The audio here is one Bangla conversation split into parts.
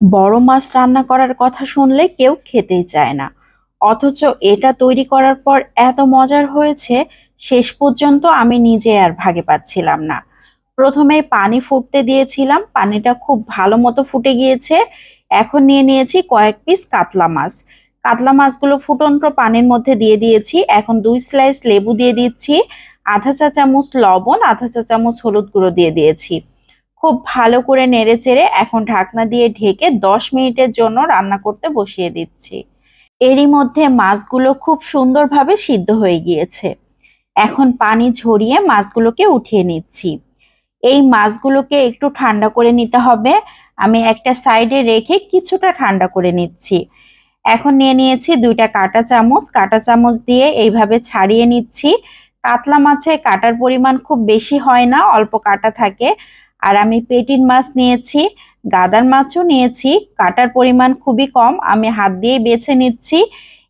বড় মাছ রান্না করার কথা শুনলে কেউ খেতেই চায় না। অথচ এটা তৈরি করার পর এত মজার হয়েছে, শেষ পর্যন্ত আমি নিজে আর ভাগে পাচ্ছিলাম না। প্রথমে পানি ফুটতে দিয়েছিলাম, পানিটা খুব ভালো মতো ফুটে গিয়েছে। এখন নিয়ে নিয়েছি কয়েক পিস কাতলা মাছ। কাতলা মাছগুলো ফুটন্ত পানির মধ্যে দিয়ে দিয়েছি। এখন দুই স্লাইস লেবু দিয়ে দিচ্ছি। আধা চা চামচ লবণ, আধা চা চামচ হলুদ গুঁড়ো দিয়ে দিয়েছি। খুব ভালো করে নেড়ে চেড়ে এখন ঢাকনা দিয়ে ঢেকে দশ মিনিটের জন্য রান্না করতে বসিয়ে দিচ্ছি। এরই মধ্যে মাছগুলো খুব সুন্দরভাবে সিদ্ধ হয়ে গিয়েছে। এখন পানি ঝরিয়ে মাছগুলোকে উঠিয়ে নিচ্ছি। এই মাছগুলোকে একটু ঠান্ডা করে নিতে হবে। আমি একটা সাইডে রেখে কিছুটা ঠান্ডা করে নিচ্ছি। এখন নিয়ে নিয়েছি দুইটা কাঁটা চামচ। কাঁটা চামচ দিয়ে এইভাবে ছাড়িয়ে নিচ্ছি। কাতলা মাছে কাটার পরিমাণ খুব বেশি হয় না, অল্প কাটা থাকে। আর আমি পেটির মাছ নিয়েছি, গাদার মাছও নিয়েছি, কাটার পরিমাণ খুবই কম, আমি হাত দিয়ে বেছে নিচ্ছি।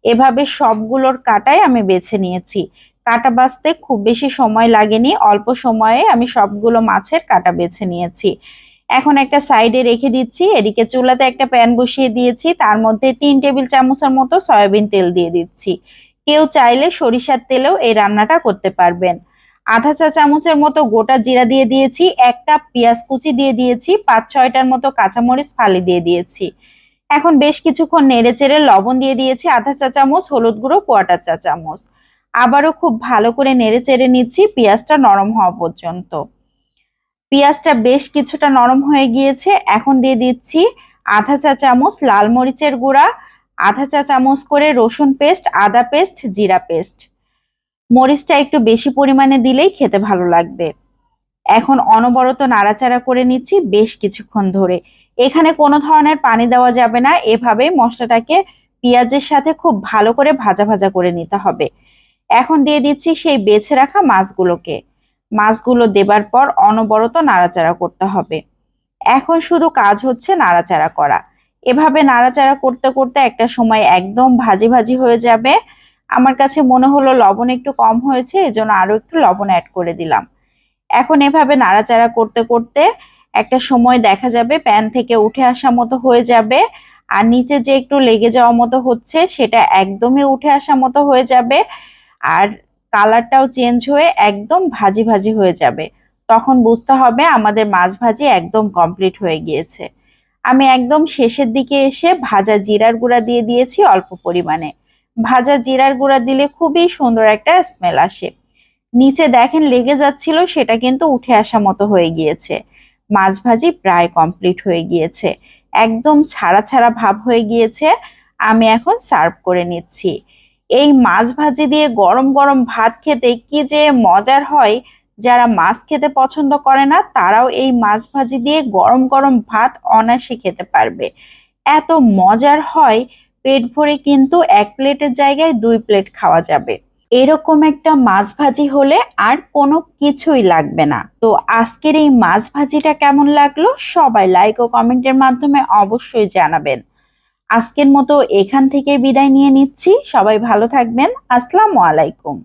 এভাবে সবগুলোর কাটাই আমি বেছে নিয়েছি। কাটা বাছতে খুব বেশি সময় লাগেনি, অল্প সময়ে আমি সবগুলো মাছের কাটা বেছে নিয়েছি। এখন একটা সাইডে রেখে দিচ্ছি, এদিকে চুলাতে একটা প্যান বসিয়ে দিয়েছি, তার মধ্যে তিন টেবিল চামচের মতো সয়াবিন তেল দিয়ে দিচ্ছি। কেউ চাইলে সরিষার তেলেও এই রান্নাটা করতে পারবেন। আধা চা চামচের মতো গোটা জিরা দিয়ে দিয়েছি এক কাপ পেঁয়াজ কুচি দিয়ে দিয়েছি, পাঁচ ছয়টার মতো কাঁচামরিচ ফালি দিয়ে দিয়েছি। এখন বেশ কিছুক্ষণ নেড়ে চেড়ে লবণ দিয়ে দিয়েছি, আধা চা চামচ হলুদ গুঁড়ো কোয়াটার চা চামচ। আবারও খুব ভালো করে নেড়ে চেড়ে নিচ্ছি, পেঁয়াজটা নরম হওয়া পর্যন্ত। পেঁয়াজটা বেশ কিছুটা নরম হয়ে গিয়েছে, এখন দিয়ে দিচ্ছি আধা চা চামচ লাল মরিচের গুঁড়া, আধা চা চামচ করে রসুন পেস্ট, আদা পেস্ট, জিরা পেস্ট। মরিচটা একটু বেশি পরিমাণে দিলেই খেতে ভালো লাগবে। এখন অনবরত নাড়াচাড়া করে নিচ্ছি বেশ কিছুক্ষণ ধরে। এখানে কোনো ধরনের পানি দেওয়া যাবে না এভাবেই মশলাটাকে পেঁয়াজের সাথে খুব ভালো করে ভাজা ভাজা করে নিতে হবে। এখন দিয়ে দিচ্ছি সেই বেছে রাখা মাছগুলোকে। মাছগুলো দেবার পর অনবরত নাড়াচাড়া করতে হবে। এখন শুধু কাজ হচ্ছে নাড়াচাড়া করা। এভাবে নাড়াচাড়া করতে করতে একটা সময় একদম ভাজি ভাজি হয়ে যাবে। আমার কাছে মনে হলো লবণ একটু কম হয়েছে, এজন্য আরও একটু লবণ অ্যাড করে দিলাম। এখন এভাবে নাড়াচাড়া করতে করতে একটা সময় দেখা যাবে প্যান থেকে উঠে আসা মতো হয়ে যাবে, আর নিচে যে একটু লেগে যাওয়া মতো হচ্ছে, সেটা একদমই উঠে আসা মতো হয়ে যাবে, আর কালারটাও চেঞ্জ হয়ে একদম ভাজি ভাজি হয়ে যাবে। তখন বুঝতে হবে আমাদের মাছ ভাজি একদম কমপ্লিট হয়ে গিয়েছে। আমি একদম শেষের দিকে এসে ভাজা জিরার গুঁড়া দিয়ে দিয়েছি অল্প পরিমাণে। ভাজা জিরার গুঁড়া দিলে খুবই সুন্দর একটা স্মেল আসে। নিচে দেখেন লেগে যাচ্ছিল, সেটা কিন্তু উঠে আসা মতো হয়ে গিয়েছে। মাছ ভাজি প্রায় কমপ্লিট হয়ে গিয়েছে। একদম ছাড়া ছাড়া ভাব হয়ে গিয়েছে। আমি এখন সার্ভ করে নিচ্ছি। এই মাছ ভাজি দিয়ে গরম গরম ভাত খেতে কি যে মজার হয়। যারা মাছ খেতে পছন্দ করে না, তারাও এই মাছ ভাজি দিয়ে গরম গরম ভাত অনায়াসে খেতে পারবে। এত মজার হয় পেট ভরে কিন্তু এক প্লেটের জায়গায় দুই প্লেট খাওয়া যাবে। এরকম একটা মাছ ভাজি হলে আর কোনো কিছুই লাগবে না। তো আজকের এই মাছ ভাজিটা কেমন লাগল সবাই লাইক ও কমেন্টের মাধ্যমে অবশ্যই জানাবেন। আজকের মতো এখান থেকে বিদায় নিয়ে নিচ্ছি। সবাই ভালো থাকবেন। আসসালামু আলাইকুম।